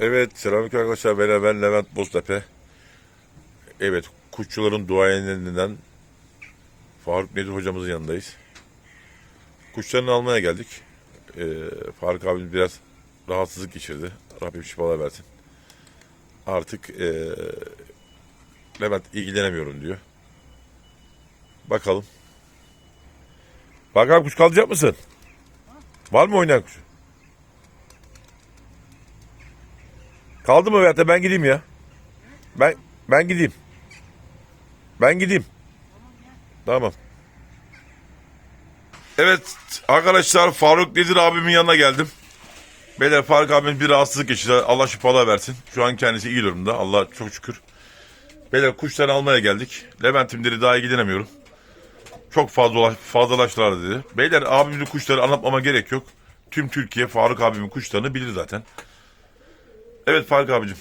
Evet, selamünaleyküm arkadaşlar. Ben, ben Levent Boztepe. Evet, kuşçuların duayenlerinden Faruk Nedir hocamızın yanındayız. Kuşlarını almaya geldik. Ee, Faruk abimiz biraz rahatsızlık geçirdi. Rabbim şifalar versin. Artık ee, Levent ilgilenemiyorum diyor. Bakalım. Abi kuş kalacak mısın? Var mı oynayan kuş? Kaldı mı da ben gideyim ya. Ben ben gideyim. Ben gideyim. Tamam. Evet arkadaşlar Faruk Nedir abimin yanına geldim. Beyler Faruk abimiz bir rahatsızlık geçirdi. Allah şifalar versin. Şu an kendisi iyi durumda. Allah çok şükür. Beyler kuşları almaya geldik. Levent'im dedi daha iyi gidemiyorum. Çok fazla fazlalaştılar dedi. Beyler abimizin kuşları anlatmama gerek yok. Tüm Türkiye Faruk abimin kuşlarını bilir zaten. Evet Faruk abicim.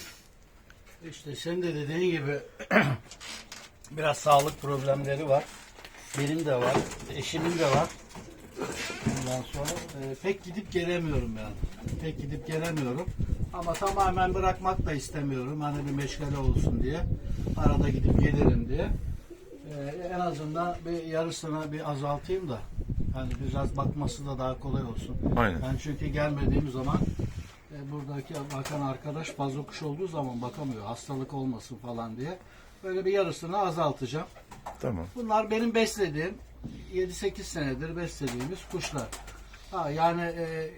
İşte senin de dediğin gibi biraz sağlık problemleri var. Benim de var, eşimin de var. Ondan sonra e, pek gidip gelemiyorum yani. Pek gidip gelemiyorum. Ama tamamen bırakmak da istemiyorum. Hani bir meşgale olsun diye. Arada gidip gelirim diye. E, en azından bir yarısını bir azaltayım da. Hani biraz bakması da daha kolay olsun. Aynen. Ben çünkü gelmediğim zaman e, buradaki bakan arkadaş fazla kuş olduğu zaman bakamıyor. Hastalık olmasın falan diye. Böyle bir yarısını azaltacağım. Tamam. Bunlar benim beslediğim 7-8 senedir beslediğimiz kuşlar. Ha yani e,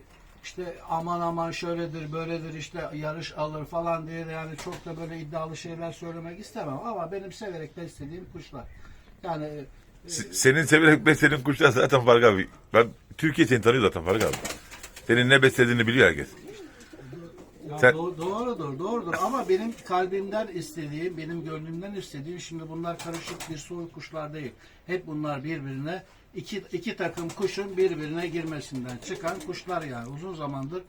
işte aman aman şöyledir böyledir işte yarış alır falan diye de yani çok da böyle iddialı şeyler söylemek istemem ama benim severek beslediğim kuşlar. Yani e, Se- Senin severek beslediğin kuşlar zaten Faruk abi. Ben Türkiye seni tanıyor zaten Faruk abi. Senin ne beslediğini biliyor herkes. Ya Sen- doğ- doğrudur, doğrudur ama benim kalbimden istediğim, benim gönlümden istediğim şimdi bunlar karışık bir soy kuşlar değil. Hep bunlar birbirine iki, iki takım kuşun birbirine girmesinden çıkan kuşlar yani. Uzun zamandır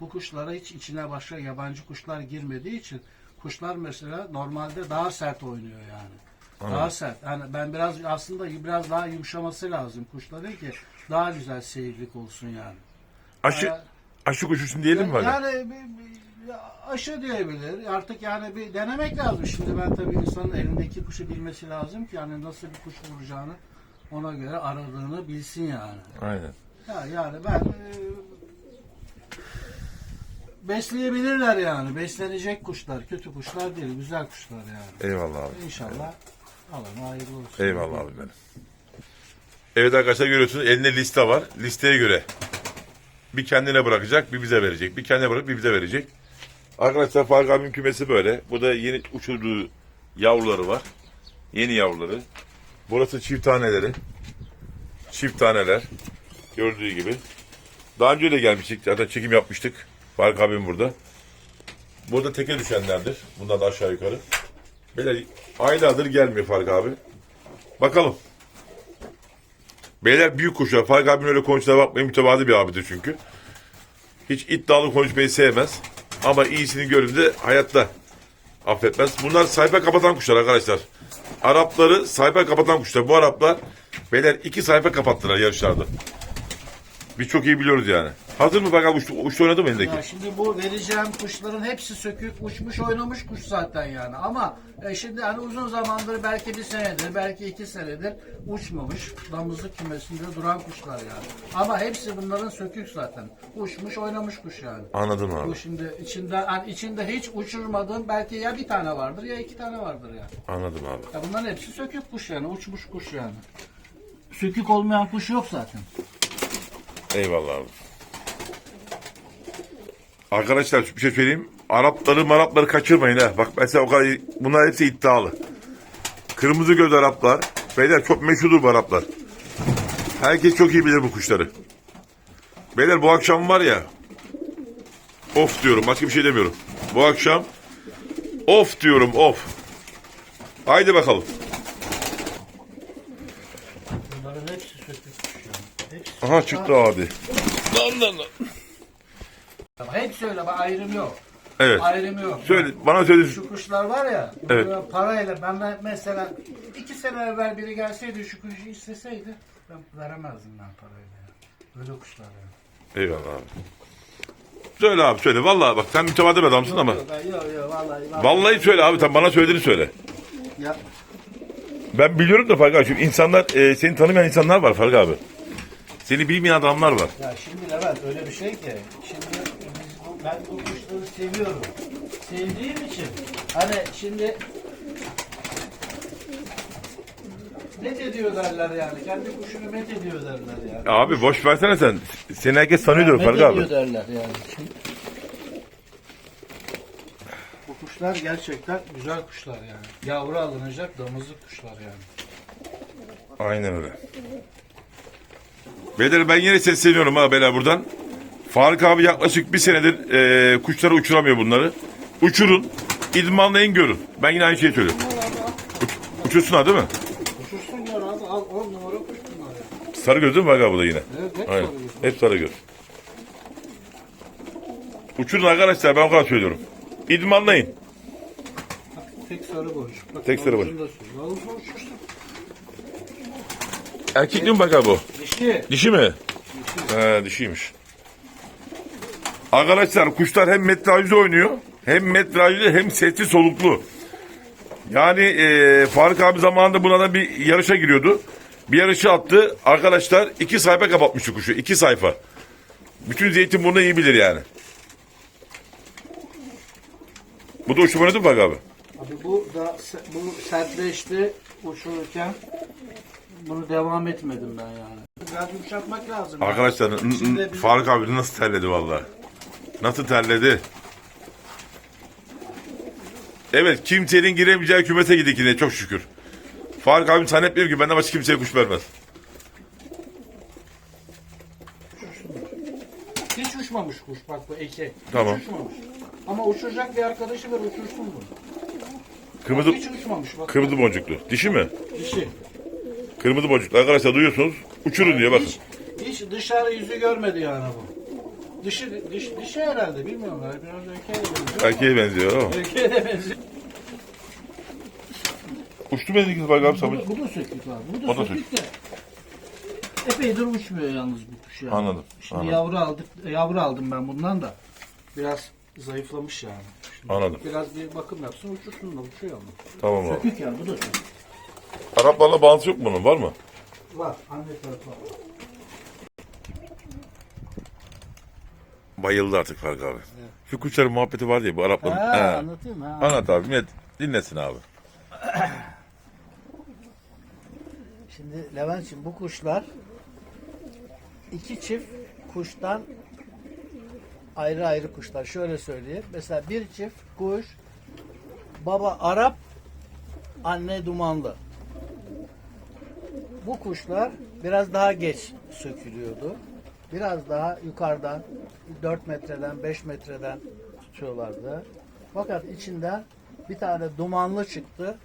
bu kuşlara hiç içine başka yabancı kuşlar girmediği için kuşlar mesela normalde daha sert oynuyor yani. Daha sert. Yani ben biraz aslında biraz daha yumuşaması lazım kuşların ki daha güzel seyirlik olsun yani. Aşı, Ya- aşı kuşusun diyelim mi? Yani bir, bir- aşı diyebilir. Artık yani bir denemek lazım. Şimdi ben tabii insanın elindeki kuşu bilmesi lazım ki yani nasıl bir kuş vuracağını ona göre aradığını bilsin yani. Aynen. Ya yani ben e, besleyebilirler yani. Beslenecek kuşlar. Kötü kuşlar değil. Güzel kuşlar yani. Eyvallah abi. İnşallah alın hayırlı olsun. Eyvallah abi benim. Evet arkadaşlar görüyorsunuz elinde liste var. Listeye göre bir kendine bırakacak, bir bize verecek. Bir kendine bırak, bir bize verecek. Arkadaşlar Faruk abim kümesi böyle. Burada yeni uçurduğu yavruları var. Yeni yavruları. Burası çift taneleri. Çift taneler. Gördüğü gibi. Daha önce de gelmiştik. Zaten çekim yapmıştık. Faruk abim burada. Burada teke düşenlerdir. Bunlar da aşağı yukarı. Böyle aylardır gelmiyor Faruk abi. Bakalım. Beyler büyük kuşlar. Faruk abinin öyle konuştuğuna bakmayın. Mütevazı bir abidir çünkü. Hiç iddialı konuşmayı sevmez. Ama iyisini görünce hayatta affetmez. Bunlar sayfa kapatan kuşlar arkadaşlar. Arapları sayfa kapatan kuşlar. Bu Araplar beyler iki sayfa kapattılar yarışlarda. Biz çok iyi biliyoruz yani. Hazır mı bakalım uçtu, uçtu oynadı mı elindeki? Ya şimdi bu vereceğim kuşların hepsi sökük uçmuş oynamış kuş zaten yani ama e, şimdi hani uzun zamandır belki bir senedir belki iki senedir uçmamış damızlık kümesinde duran kuşlar yani. Ama hepsi bunların sökük zaten. Uçmuş oynamış kuş yani. Anladım abi. Bu şimdi içinde hani içinde hiç uçurmadığım belki ya bir tane vardır ya iki tane vardır yani. Anladım abi. Ya bunların hepsi sökük kuş yani uçmuş kuş yani. Sökük olmayan kuş yok zaten. Eyvallah abi. Arkadaşlar bir şey söyleyeyim. Arapları marapları kaçırmayın ha. Bak mesela o kadar bunlar hepsi iddialı. Kırmızı göz Araplar. Beyler çok meşhurdur bu Araplar. Herkes çok iyi bilir bu kuşları. Beyler bu akşam var ya. Of diyorum başka bir şey demiyorum. Bu akşam of diyorum of. Haydi bakalım. Aha çıktı abi. Lan lan lan. Ama hepsi öyle bak ayrım yok. Evet. Ayrım yok. Söyle bana söyle. Şu kuşlar var ya, Evet. böyle parayla ben mesela iki sene evvel biri gelseydi şu kuşu isteseydi ben veremezdim ben parayla. ya. Böyle kuşlar yani. Eyvallah abi. Söyle abi söyle. Vallahi bak sen mütevazı bir adamsın ama. Yok yok yok vallahi. Vallahi söyle abi sen bana söylediğini söyle. Ya, Ben biliyorum da Fark abi. Çünkü insanlar, e, seni tanımayan insanlar var Fark abi. Seni bilmeyen adamlar var. ya şimdi Levent öyle bir şey ki. Şimdi ben bu kuşları seviyorum. Sevdiğim için hani şimdi met ediyor derler yani. Kendi kuşunu met ediyor derler yani. Abi boş versene sen. Seni herkes tanıyordur Met Fark ediyor abi. derler yani. Şimdi, bu kuşlar gerçekten güzel kuşlar yani. Yavru alınacak damızlık kuşlar yani. Aynen öyle. Beyler ben yine sesleniyorum ha beyler buradan. Faruk abi yaklaşık bir senedir e, kuşları uçuramıyor bunları. Uçurun, idmanlayın görün. Ben yine aynı şeyi söylüyorum. Uç, uçursun ha değil mi? Uçursun ya abi al 10 numara kuş bunlar ya. Sarı göz değil mi Faruk abi bu da yine? Evet hep Aynen. soruyorsun. Hep sarı göz. Uçurun arkadaşlar ben o kadar söylüyorum. İdmanlayın. Bak, Tek sarı boncuk. Bak, Tek sarı avucunu da sür. Uçursun. Erkek değil mi Faruk abi bu? Dişi. Dişi mi? He dişiymiş. Arkadaşlar kuşlar hem metrajlı oynuyor hem metrajlı hem sesli soluklu. Yani e, Faruk abi zamanında buna da bir yarışa giriyordu. Bir yarışı attı. Arkadaşlar iki sayfa kapatmıştı kuşu. iki sayfa. Bütün Zeytinburnu iyi bilir yani. Bu da hoşuma oynadı mı Faruk abi? Abi bu da bu sertleşti uçururken. Bunu devam etmedim ben yani. Biraz yumuşatmak lazım. yani. Arkadaşlar n- n- İçinde bir- Faruk abi nasıl terledi vallahi. Nasıl terledi. Evet kimsenin giremeyeceği kümese gidik yine çok şükür. Faruk abim zannetmiyorum ki benden başka kimseye kuş vermez. Hiç uçmamış kuş bak bu eke. Tamam. Hiç uçmamış. Ama uçuracak bir arkadaşı var uçursun bunu. Kırmızı, Hiç uçmamış bak. kırmızı boncuklu. Dişi mi? Dişi. Kırmızı boncuklu. Arkadaşlar duyuyorsunuz. Uçurun diyor bakın. Hiç, hiç dışarı yüzü görmedi yani bu. Dişi, diş, dişi herhalde bilmiyorum. ya. Biraz erkeğe benziyor. Erkeğe benziyor ama. Erkeğe de benziyor. Uçtu mu eliniz Faruk abi Bu, sabır. da- bu da sökük abi. Bu da, O da sökük de. Epeydir uçmuyor yalnız bu kuş yani. Anladım, Şimdi anladım. yavru aldık, yavru aldım ben bundan da. Biraz zayıflamış yani. Şimdi Anladım. Biraz bir bakım yapsın uçursun da uçuyor ama. Tamam abi. Sökük yani bu da sökük. Araplarla bağlantısı yok mu bunun? Var mı? Var anne tarafı var. Bayıldı artık Faruk abi. Şu kuşların muhabbeti var diye bu Arapların. Ha, He. anlatayım ha. Anlat abi. millet Dinlesin abi. Şimdi Levent'ciğim bu kuşlar iki çift kuştan ayrı ayrı kuşlar. Şöyle söyleyeyim. Mesela bir çift kuş baba Arap anne dumanlı. Bu kuşlar biraz daha geç sökülüyordu. Biraz daha yukarıdan 4 metreden 5 metreden tutuyorlardı. Fakat içinden bir tane dumanlı çıktı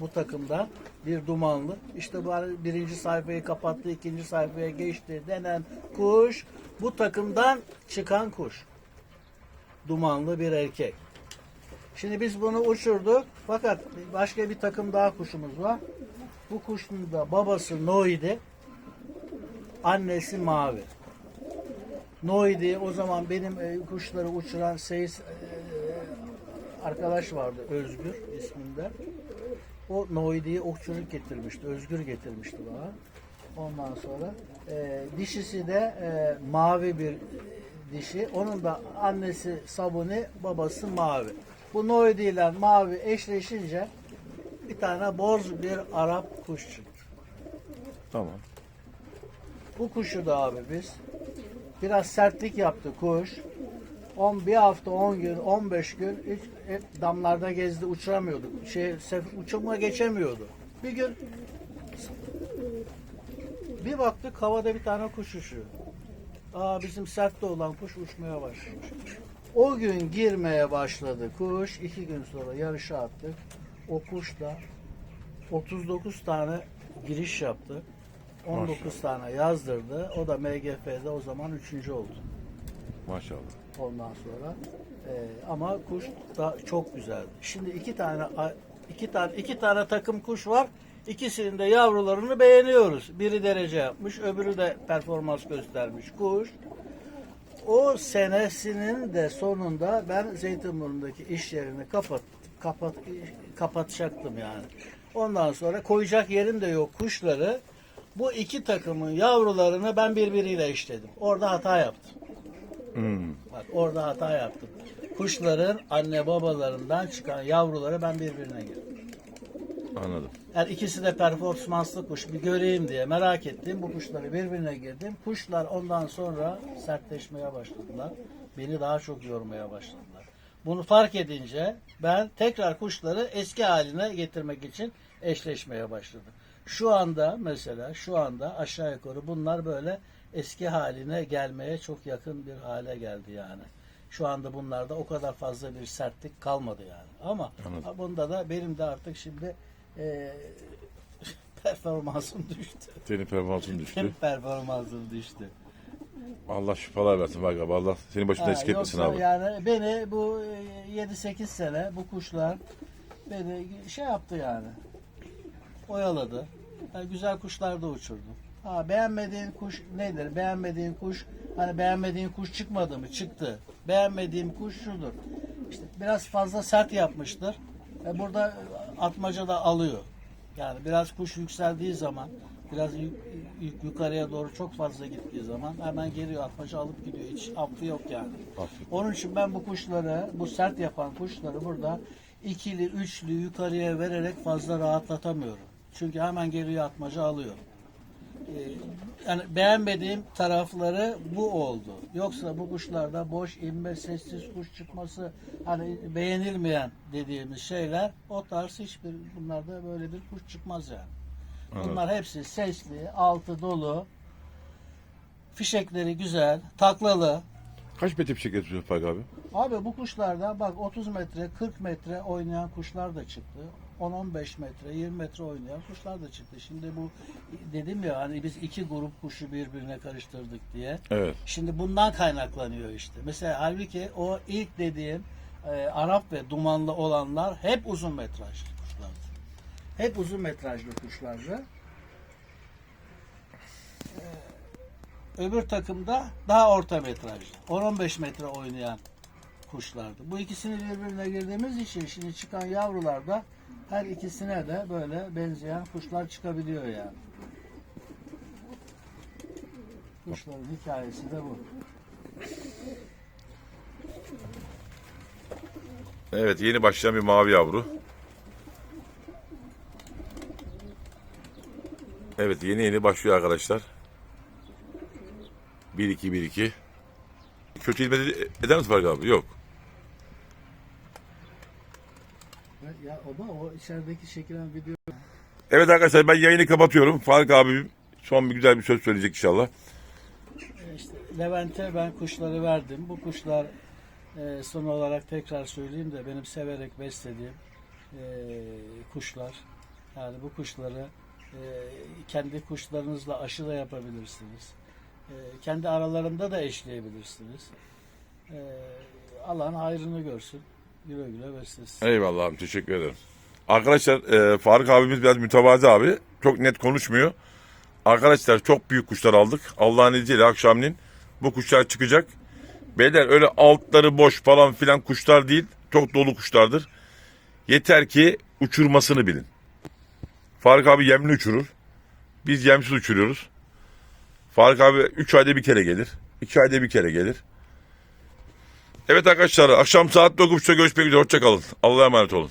bu takımdan. Bir dumanlı. İşte bu birinci sayfayı kapattı, ikinci sayfaya geçti denen kuş bu takımdan çıkan kuş. Dumanlı bir erkek. Şimdi biz bunu uçurduk. Fakat başka bir takım daha kuşumuz var. Bu kuşun da babası Noidi, annesi Mavi. Noidi o zaman benim e, kuşları uçuran Seyis e, arkadaş vardı Özgür isminde. O Noidi'yi okçuluk getirmişti. Özgür getirmişti bana. Ondan sonra e, dişisi de e, mavi bir dişi. Onun da annesi Sabuni, babası mavi. Bu Noidi ile mavi eşleşince bir tane boz bir Arap kuş çıktı. Tamam. Bu kuşu da abi biz biraz sertlik yaptı kuş. 10 bir hafta 10 gün 15 gün hiç hep damlarda gezdi uçuramıyorduk. Şey uçurma geçemiyordu. Bir gün bir baktık havada bir tane kuş uçuyor. Aa bizim sertte olan kuş uçmaya başlamış. O gün girmeye başladı kuş. iki gün sonra yarışa attık. O kuş da 39 tane giriş yaptı. 19 tane yazdırdı. O da MGF'de o zaman üçüncü oldu. Maşallah. Ondan sonra Ee, ama kuş da çok güzeldi. Şimdi iki tane iki tane iki tane takım kuş var. İkisinin de yavrularını beğeniyoruz. Biri derece yapmış, öbürü de performans göstermiş kuş. o senesinin de sonunda ben Zeytinburnu'ndaki iş yerini kapat, kapat, kapatacaktım yani. Ondan sonra koyacak yerim de yok kuşları. Bu iki takımın yavrularını ben birbiriyle eşledim. Orada hata yaptım. Bak orada hata yaptım. Kuşların anne babalarından çıkan yavruları ben birbirine girdim. Anladım. Yani ikisi de performanslı kuş bir göreyim diye merak ettim. Bu kuşları birbirine girdim. Kuşlar ondan sonra sertleşmeye başladılar. Beni daha çok yormaya başladılar. Bunu fark edince ben tekrar kuşları eski haline getirmek için eşleşmeye başladım. Şu anda mesela şu anda aşağı yukarı bunlar böyle eski haline gelmeye çok yakın bir hale geldi yani. Şu anda bunlarda o kadar fazla bir sertlik kalmadı yani. Ama Anladım. bunda da benim de artık şimdi e, performansım düştü. Senin performansın düştü. Benim performansım düştü. Allah şifalar versin Faik abi. Allah senin başına Ha, eksik etmesin yoksa abi. yani beni bu e, 7-8 sene bu kuşlar beni şey yaptı yani. Oyaladı. Yani güzel kuşlar da uçurdum. Ha beğenmediğin kuş nedir? Beğenmediğin kuş hani beğenmediğin kuş çıkmadı mı? Çıktı. Beğenmediğim kuş şudur. İşte biraz fazla sert yapmıştır. E burada atmaca da alıyor. Yani biraz kuş yükseldiği zaman biraz yuk- yuk- yukarıya doğru çok fazla gittiği zaman hemen geliyor atmaca alıp gidiyor. Hiç affı yok yani. Onun için ben bu kuşları, bu sert yapan kuşları burada ikili, üçlü yukarıya vererek fazla rahatlatamıyorum. Çünkü hemen geliyor atmaca alıyor. Ee, yani beğenmediğim tarafları bu oldu. Yoksa bu kuşlarda boş inme, sessiz kuş çıkması, hani beğenilmeyen dediğimiz şeyler, o tarz hiçbir bunlarda böyle bir kuş çıkmaz yani. Bunlar hepsi sesli, altı dolu, fişekleri güzel, taklalı. Kaç metre bir şey getiriyorsun Faik abi? Abi bu kuşlarda bak 30 metre, 40 metre oynayan kuşlar da çıktı. 10-15 metre, 20 metre oynayan kuşlar da çıktı. Şimdi bu dedim ya hani biz iki grup kuşu birbirine karıştırdık diye. Evet. Şimdi bundan kaynaklanıyor işte. Mesela halbuki o ilk dediğim e, Arap ve dumanlı olanlar hep uzun metrajlı kuşlardı. Hep uzun metrajlı kuşlardı. Ee, öbür takımda daha orta metrajlı. 10-15 metre oynayan kuşlardı. Bu ikisini birbirine girdiğimiz için şimdi çıkan yavrularda her ikisine de böyle benzeyen kuşlar çıkabiliyor yani. Kuşların hikayesi de bu. Evet yeni başlayan bir mavi yavru. Evet yeni yeni başlıyor arkadaşlar. 1-2 1-2. Kötü hizmet eder misin Faik abi? Yok. Ya o da o içerideki çekilen video. Evet arkadaşlar ben yayını kapatıyorum. Faik abim son bir güzel bir söz söyleyecek inşallah. İşte Levent'e ben kuşları verdim. Bu kuşlar e, son olarak tekrar söyleyeyim de benim severek beslediğim e, kuşlar. Yani bu kuşları e, kendi kuşlarınızla aşı da yapabilirsiniz. E, kendi aralarında da eşleyebilirsiniz. E, Allah'ın hayrını görsün. Güle güle beslesin. Eyvallah abi teşekkür ederim. Arkadaşlar e, Faruk abimiz biraz mütevazi abi. Çok net konuşmuyor. Arkadaşlar çok büyük kuşlar aldık. Allah'ın izniyle akşamleyin bu kuşlar çıkacak. Beyler öyle altları boş falan filan kuşlar değil. Çok dolu kuşlardır. Yeter ki uçurmasını bilin. Faruk abi yemli uçurur. Biz yemsiz uçuruyoruz. Faruk abi 3 ayda bir kere gelir. 2 ayda bir kere gelir. Evet arkadaşlar akşam saat 9.30'da görüşmek üzere. Hoşçakalın. Allah'a emanet olun.